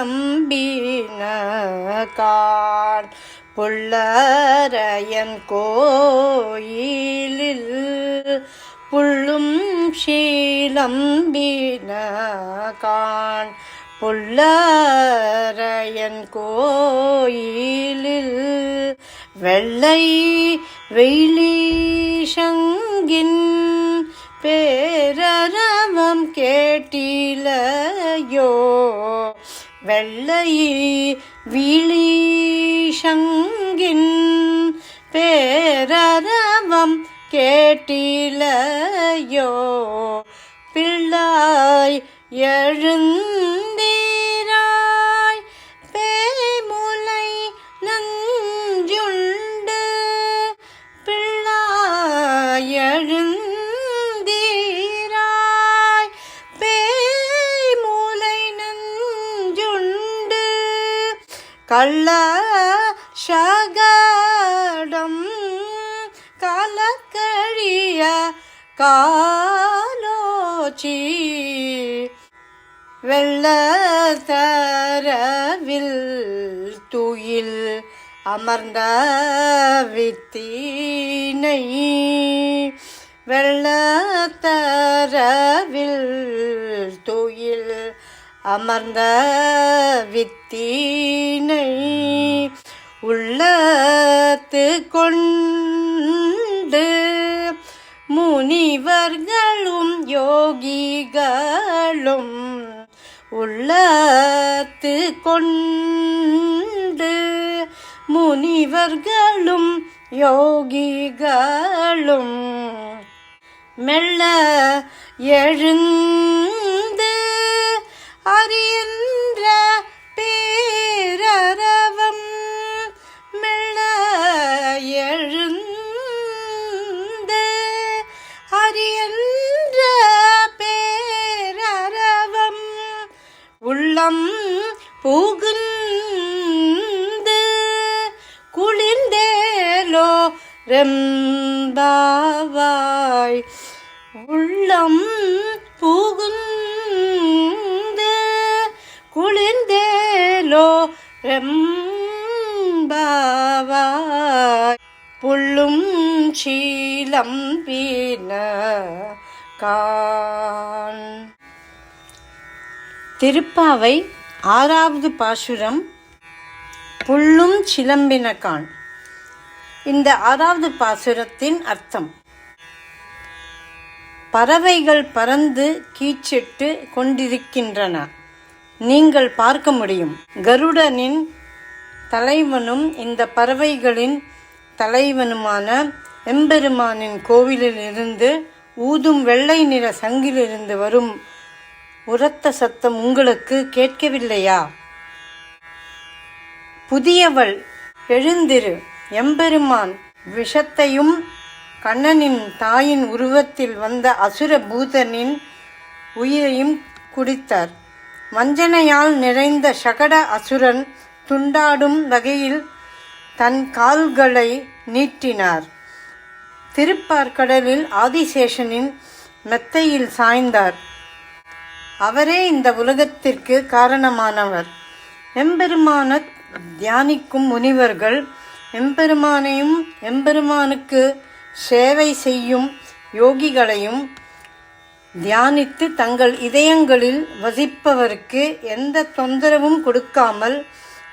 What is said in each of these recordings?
புள்ளும் புள்ளரையன் கோயிலில் புள்ளும் ஷீலம்பின புள்ளரையன் கோயிலில் வெள்ளை வெயிலீஷங்கின் பேரரவம் கேட்டில வெள்ளை விழிஷங்கின் பேரரவம் கேட்டிலையோ பிள்ளாய் எழுந்த கள்ள கலக்கழிய காலோச்சி. வெள்ளத்தரவில் துயில் அமர்ந்த வித்தீனை. வெள்ளத்தரவில் துயில் அமர்ந்த வித்தீனை உள்ளத்து கொண்டு முனிவர்களும் யோகிகளும் உள்ளத்து கொண்டு முனிவர்களும் யோகிகளும் மெல்ல எழுந்து புகுந்து குளிர்ந்தேலோ ரெம்பாவாய். உள்ளம் புகுந்து குளிர்ந்தேலோ ரெம்பாவாய். புள்ளும் சீலம் பீன கான். திருப்பாவை ஆறாவது பாசுரம் புல்லும் சிலம்பினகான் இந்த ஆறாவது பாசுரத்தின் அர்த்தம் பறவைகள் பறந்து கீச்சிட்டு கொண்டிருக்கின்றன. நீங்கள் பார்க்க முடியும். கருடனின் தலைவனும் இந்த பறவைகளின் தலைவனுமான எம்பெருமானின் கோவிலிலிருந்து ஊதும் வெள்ளை நிற சங்கிலிருந்து வரும் உரத்த சத்தம் உங்களுக்கு கேட்கவில்லையா? புதியவள் எழுந்திரு. எம்பெருமான் விஷத்தையும் கண்ணனின் தாயின் உருவத்தில் வந்த அசுர பூதனின் உயிரையும் குடித்தார். வஞ்சனையால் நிறைந்த சகட அசுரன் துண்டாடும் வகையில் தன் கால்களை நீட்டினார். திருப்பார்கடலில் ஆதிசேஷனின் மெத்தையில் சாய்ந்தார். அவரே இந்த உலகத்திற்கு காரணமானவர். எம்பெருமான தியானிக்கும் முனிவர்கள் எம்பெருமானையும் எம்பெருமானுக்கு சேவை செய்யும் யோகிகளையும் தியானித்து தங்கள் இதயங்களில் வசிப்பவருக்கு எந்த தொந்தரவும் கொடுக்காமல்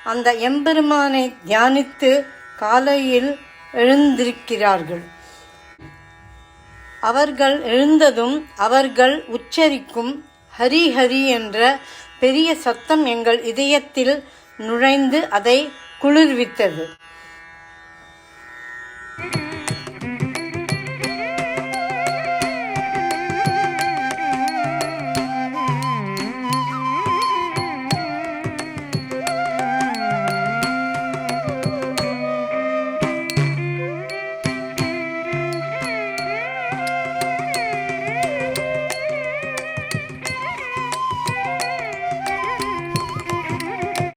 அந்த எம்பெருமானை தியானித்து காலையில் எழுந்திருக்கிறார்கள். அவர்கள் எழுந்ததும் அவர்கள் உச்சரிக்கும் ஹரி ஹரி என்ற பெரிய சத்தம் எங்கள் இதயத்தில் நுழைந்து அதை குளிர்வித்தது.